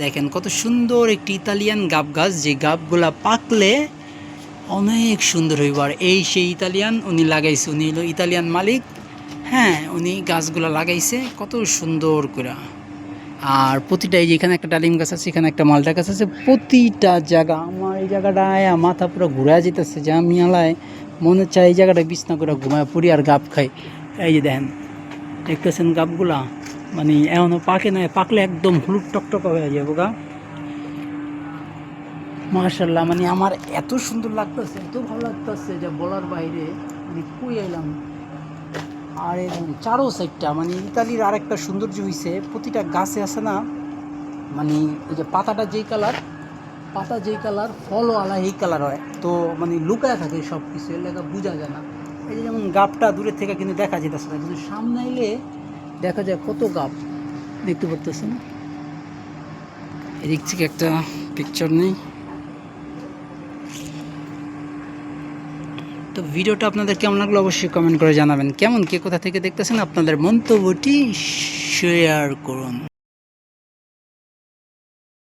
দেখেন কত সুন্দর একটি ইতালিয়ান গাব গাছ, যে গাবগুলা পাকলে অনেক সুন্দর হইব। আর এই সেই ইতালিয়ান উনি লাগাইছে, উনি হলো ইতালিয়ান মালিক। হ্যাঁ উনি গাছগুলা লাগাইছে, কত সুন্দর করে আর প্রতিটা এই যে এখানে একটা ডালিম গাছ আছে, এখানে একটা মালটা গাছ আছে, প্রতিটা জায়গা, আমার এই জায়গাটায় মাথা পুরো ঘুরা যেতেছে যে আমি আলায় মনে চাই এই জায়গাটা বিছনা করে ঘুমায় পড়ি আর গাব খাই। এই যে দেখেন, দেখতেছেন গাবগুলা? মানে এখনও পাকে নাই, পাকলে একদম হলুদ টকটক হয়ে যাব গা। মার্শাল্লাহ মানে আমার এত সুন্দর লাগতেছে, এত ভালো লাগতেছে যে বলার বাইরে মানে কই এলাম আর দেখেন চারো সাইডটা মানে ইতালির আর একটা সৌন্দর্য হয়েছে প্রতিটা গাছে আছে না মানে ওই যে পাতাটা যেই কালার, পাতা যেই কালার, ফলও আলা এই কালার হয়। তো মানে লুকায় থাকে সব কিছু এর লেখা বোঝা যায় না। এই যে যেমন গাবটা দূরের থেকে কিন্তু দেখা যেতেছে না, কিন্তু সামনে এলে দেখা যায় কত গাপ দেখতে পারতেছেন? এদিক থেকে একটা পিকচার নেই। তো ভিডিওটা আপনাদের কেমন লাগল অবশ্যই কমেন্ট করে জানাবেন। কেমন? কে কোথা থেকে দেখতেছেন? আপনাদের মন্তব্যটি শেয়ার করুন।